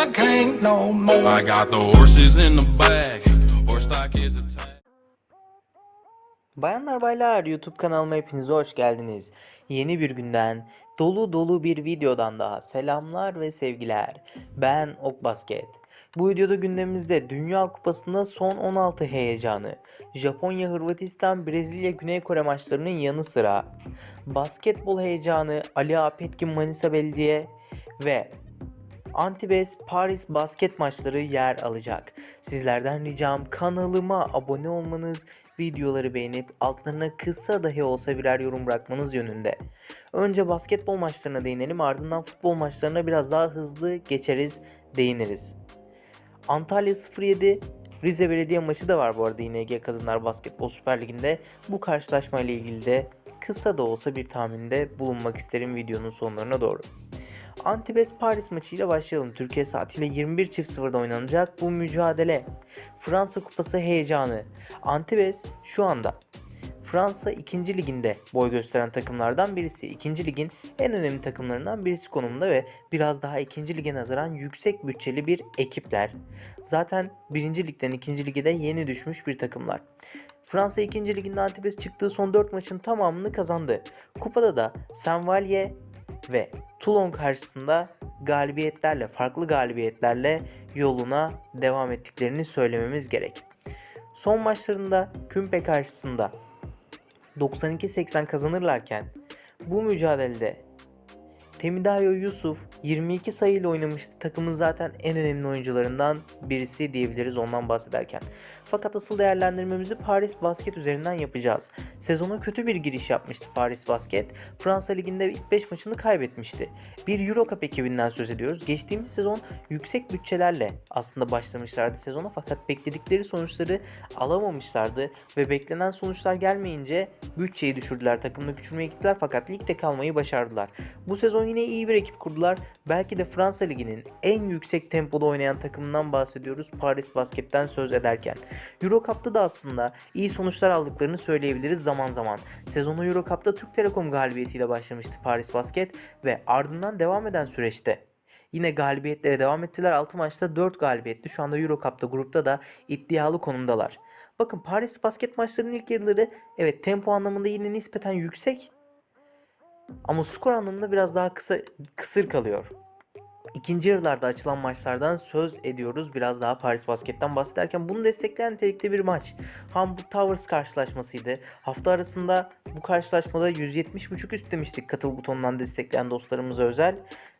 I can't no more. I got the horses in the back. Horse stock is attached. Bayanlar baylar YouTube kanalıma hepiniz hoş geldiniz. Yeni bir günden dolu dolu bir videodan daha selamlar ve sevgiler. Ben Ok Basket. Bu videoda gündemimizde Dünya Kupası'nda son 16 heyecanı, Japonya, Hırvatistan, Brezilya, Güney Kore maçlarının yanı sıra basketbol heyecanı Ali Apetkin Manisa Belediye ve Antibes Paris basket maçları yer alacak. Sizlerden ricam kanalıma abone olmanız, videoları beğenip altlarına kısa dahi olsa birer yorum bırakmanız yönünde. Önce basketbol maçlarına değinelim ardından futbol maçlarına biraz daha hızlı geçeriz, değiniriz. Antalya 07 Rize Belediye maçı da var bu arada yine Kadınlar Basketbol Süper Ligi'nde. Bu karşılaşma ile ilgili de kısa da olsa bir tahminde bulunmak isterim videonun sonlarına doğru. Antibes Paris maçıyla başlayalım. Türkiye saatiyle 21.00'da oynanacak bu mücadele. Fransa Kupası heyecanı. Antibes şu anda Fransa 2. liginde boy gösteren takımlardan birisi. 2. ligin en önemli takımlarından birisi konumunda ve biraz daha 2. lige nazaran yüksek bütçeli bir ekipler. Zaten 1. ligden 2. lige de yeni düşmüş bir takımlar. Fransa 2. liginde Antibes çıktığı son 4 maçın tamamını kazandı. Kupada da Saint-Vallier ve Toulon karşısında galibiyetlerle, farklı galibiyetlerle yoluna devam ettiklerini söylememiz gerek. Son maçlarında Kümpe karşısında 92-80 kazanırlarken bu mücadelede Temidayo Yusuf 22 sayıyla oynamıştı. Takımın zaten en önemli oyuncularından birisi diyebiliriz ondan bahsederken. Fakat asıl değerlendirmemizi Paris Basket üzerinden yapacağız. Sezona kötü bir giriş yapmıştı Paris Basket. Fransa Ligi'nde ilk 5 maçını kaybetmişti. Bir Euro Cup ekibinden söz ediyoruz. Geçtiğimiz sezon yüksek bütçelerle aslında başlamışlardı sezona fakat bekledikleri sonuçları alamamışlardı ve beklenen sonuçlar gelmeyince bütçeyi düşürdüler. Takımını küçülmeye gittiler fakat ligde kalmayı başardılar. Bu sezon yine iyi bir ekip kurdular. Belki de Fransa Ligi'nin en yüksek tempoda oynayan takımından bahsediyoruz Paris Basket'ten söz ederken. Euro Cup'ta da aslında iyi sonuçlar aldıklarını söyleyebiliriz zaman zaman. Sezonu Euro Cup'ta Türk Telekom galibiyetiyle başlamıştı Paris Basket ve ardından devam eden süreçte Yine galibiyetlere devam ettiler. 6 maçta 4 galibiyetti. Şu anda Euro Cup'ta grupta da iddialı konumdalar. Bakın Paris basket maçlarının ilk yarıları evet tempo anlamında yine nispeten yüksek ama skor anlamında biraz daha kısa kısır kalıyor. İkinci yarılarda açılan maçlardan söz ediyoruz. Biraz daha Paris Basket'ten bahsederken bunu destekleyen nitelikte bir maç. Hamburg Towers karşılaşmasıydı. Hafta arasında bu karşılaşmada 170.5 üst demiştik katıl butonundan destekleyen dostlarımıza özel.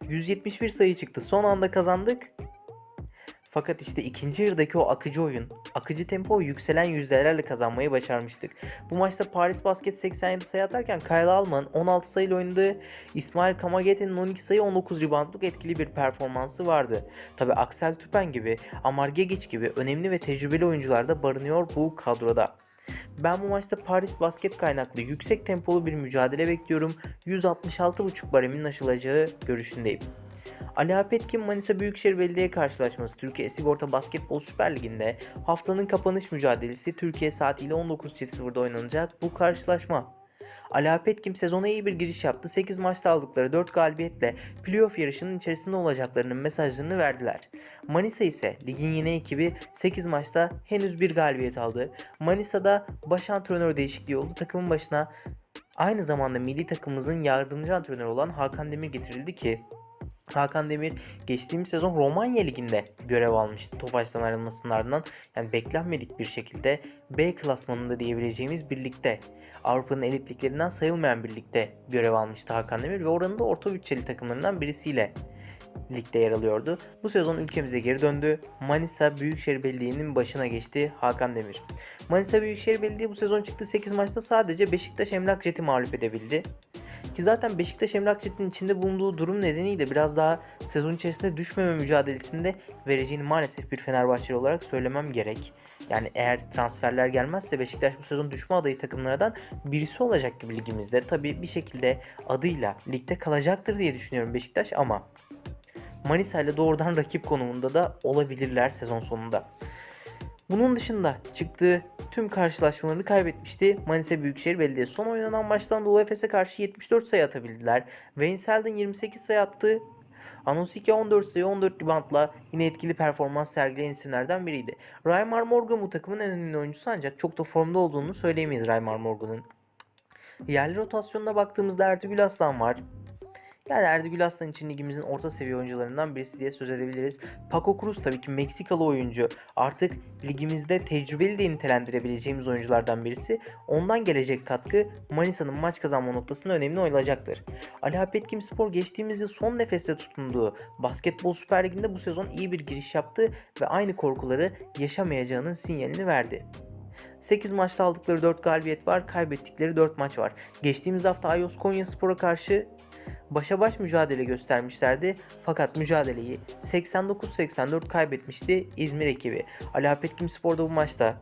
171 sayı çıktı. Son anda kazandık. Fakat işte ikinci yarıdaki o akıcı oyun, akıcı tempo yükselen yüzdelerle kazanmayı başarmıştık. Bu maçta Paris Basket 87 sayı atarken Kyle Alman 16 sayıyla oynadı. İsmail Kamagete'nin 12 sayı 19 reboundluk etkili bir performansı vardı. Tabi Axel Tüpen gibi, Amar Gegic gibi önemli ve tecrübeli oyuncular da barınıyor bu kadroda. Ben bu maçta Paris basket kaynaklı yüksek tempolu bir mücadele bekliyorum. 166.5 baremin aşılacağı görüşündeyim. Ali Apetkin Manisa Büyükşehir Belediye karşılaşması Türkiye Sigorta Basketbol Süper Ligi'nde haftanın kapanış mücadelesi Türkiye saatiyle 19.00'da oynanacak bu karşılaşma. Ali Apetkim sezona iyi bir giriş yaptı. 8 maçta aldıkları 4 galibiyetle playoff yarışının içerisinde olacaklarının mesajlarını verdiler. Manisa ise ligin yeni ekibi 8 maçta henüz bir galibiyet aldı. Manisa'da baş antrenör değişikliği oldu. Takımın başına aynı zamanda milli takımımızın yardımcı antrenörü olan Hakan Demir getirildi ki Hakan Demir geçtiğimiz sezon Romanya Ligi'nde görev almıştı Tofaş'tan ayrılmasının ardından. Yani beklenmedik bir şekilde B klasmanında diyebileceğimiz birlikte Avrupa'nın elit liglerinden sayılmayan birlikte görev almıştı Hakan Demir ve oranın da orta bütçeli takımlarından birisiyle ligde yer alıyordu. Bu sezon ülkemize geri döndü. Manisa Büyükşehir Belediye'nin başına geçti Hakan Demir. Manisa Büyükşehir Belediye bu sezon çıktığı 8 maçta sadece Beşiktaş Emlak Jet'i mağlup edebildi. Ki zaten Beşiktaş Emlak Jet'in içinde bulunduğu durum nedeniyle biraz daha sezon içerisinde düşmeme mücadelesinde vereceğini maalesef bir Fenerbahçeli olarak söylemem gerek. Yani eğer transferler gelmezse Beşiktaş bu sezon düşme adayı takımlardan birisi olacak gibi ligimizde. Tabii bir şekilde adıyla ligde kalacaktır diye düşünüyorum Beşiktaş ama Manisa ile doğrudan rakip konumunda da olabilirler sezon sonunda. Bunun dışında çıktığı tüm karşılaşmalarını kaybetmişti Manisa Büyükşehir Belediyesi. Son oynanan maçtan Doğu Efes'e karşı 74 sayı atabildiler. Wayne Selden 28 sayı attı. Anonsiki 14 sayı 14 reboundla yine etkili performans sergileyen isimlerden biriydi. Raymar Morgan bu takımın en önemli oyuncusu ancak çok da formda olduğunu söyleyemeyiz Raymar Morgan'ın. Yerli rotasyonuna baktığımızda Ertuğrul Aslan var. Yani Ertuğrul Aslan için ligimizin orta seviye oyuncularından birisi diye söz edebiliriz. Paco Cruz tabii ki Meksikalı oyuncu. Artık ligimizde tecrübeli de nitelendirebileceğimiz oyunculardan birisi. Ondan gelecek katkı Manisa'nın maç kazanma noktasında önemli olacaktır. Ali Apetkim Spor geçtiğimiz yıl son nefeste tutunduğu Basketbol Süper Ligi'nde bu sezon iyi bir giriş yaptı ve aynı korkuları yaşamayacağının sinyalini verdi. 8 maçta aldıkları 4 galibiyet var, kaybettikleri 4 maç var. Geçtiğimiz hafta Ayos Konya Spor'a karşı başa baş mücadele göstermişlerdi. Fakat mücadeleyi 89-84 kaybetmişti İzmir ekibi. Ali Apetkim Spor da bu maçta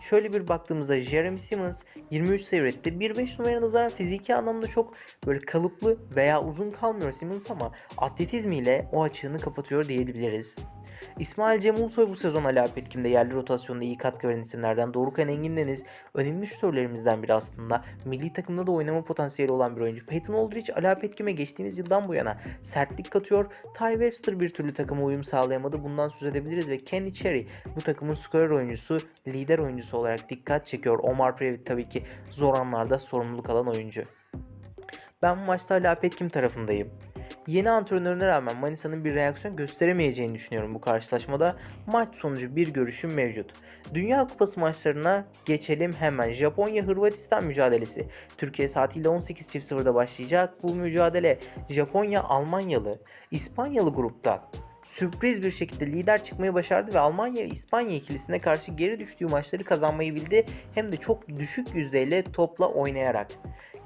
Şöyle bir baktığımızda Jeremy Simmons 23 sayı üretti. 1.5 numaraya nazaran fiziki anlamda çok böyle kalıplı veya uzun kalmıyor Simmons ama atletizmiyle o açığını kapatıyor diyebiliriz. İsmail Cem Ulusoy bu sezon Ali Apetkin'de yerli rotasyonda iyi katkı veren isimlerden. Dorukhan Engin Deniz önemli şütörlerimizden biri aslında. Milli takımda da oynama potansiyeli olan bir oyuncu. Peyton Aldridge Ali Apetkin'e geçtiğimiz yıldan bu yana sertlik katıyor. Ty Webster bir türlü takıma uyum sağlayamadı. Bundan söz edebiliriz ve Kenny Cherry bu takımın skorer oyuncusu, lider oyuncusu olarak dikkat çekiyor. Omar Previt tabii ki zor anlarda sorumluluk alan oyuncu. Ben bu maçta Ali Apetkim tarafındayım. Yeni antrenörüne rağmen Manisa'nın bir reaksiyon gösteremeyeceğini düşünüyorum bu karşılaşmada. Maç sonucu bir görüşüm mevcut. Dünya Kupası maçlarına geçelim hemen. Japonya-Hırvatistan mücadelesi. Türkiye saatiyle 18.00'da başlayacak. Bu mücadele Japonya-Almanyalı, İspanyalı grupta sürpriz bir şekilde lider çıkmayı başardı ve Almanya İspanya ikilisine karşı geri düştüğü maçları kazanmayı bildi. Hem de çok düşük yüzdeyle topla oynayarak.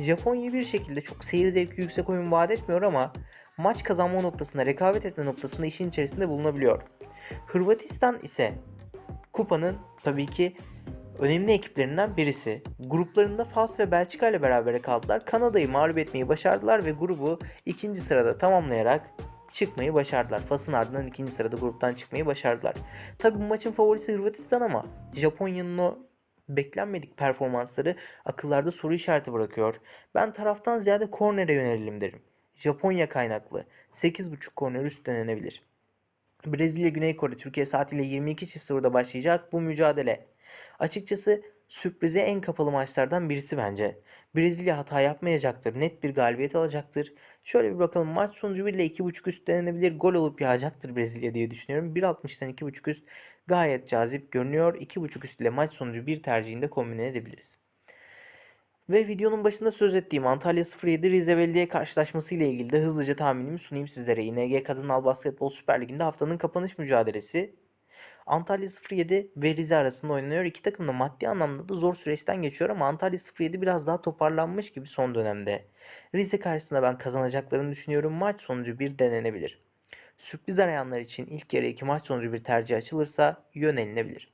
Japonya bir şekilde çok seyir zevki yüksek oyun vaat etmiyor ama maç kazanma noktasında, rekabet etme noktasında işin içerisinde bulunabiliyor. Hırvatistan ise kupanın tabii ki önemli ekiplerinden birisi. Gruplarında Fas ve Belçika ile beraber kaldılar. Kanada'yı mağlup etmeyi başardılar ve grubu ikinci sırada tamamlayarak çıkmayı başardılar. Fas'ın ardından ikinci sırada gruptan çıkmayı başardılar. Tabi bu maçın favorisi Hırvatistan ama Japonya'nın o beklenmedik performansları akıllarda soru işareti bırakıyor. Ben taraftan ziyade kornere yönelelim derim. Japonya kaynaklı 8.5 korner üst denenebilir. Brezilya Güney Kore Türkiye saatiyle 22.00'da başlayacak bu mücadele. Açıkçası sürprize en kapalı maçlardan birisi bence. Brezilya hata yapmayacaktır. Net bir galibiyet alacaktır. Şöyle bir bakalım maç sonucu 1 ile 2.5 üst denenebilir. Gol olup yağacaktır Brezilya diye düşünüyorum. 1.60'dan 2.5 üst gayet cazip görünüyor. 2.5 üst ile maç sonucu bir tercihinde kombine edebiliriz. Ve videonun başında söz ettiğim Antalya 07 Rize Belediye karşılaşması ile ilgili de hızlıca tahminimi sunayım sizlere. İNG Kadınal Basketbol Süper Ligi'nde haftanın kapanış mücadelesi Antalya 07 ve Rize arasında oynanıyor. İki takım da maddi anlamda da zor süreçten geçiyor ama Antalya 07 biraz daha toparlanmış gibi son dönemde. Rize karşısında ben kazanacaklarını düşünüyorum. Maç sonucu bir denenebilir. Sürpriz arayanlar için ilk yarı iki maç sonucu bir tercih açılırsa yönelinebilir.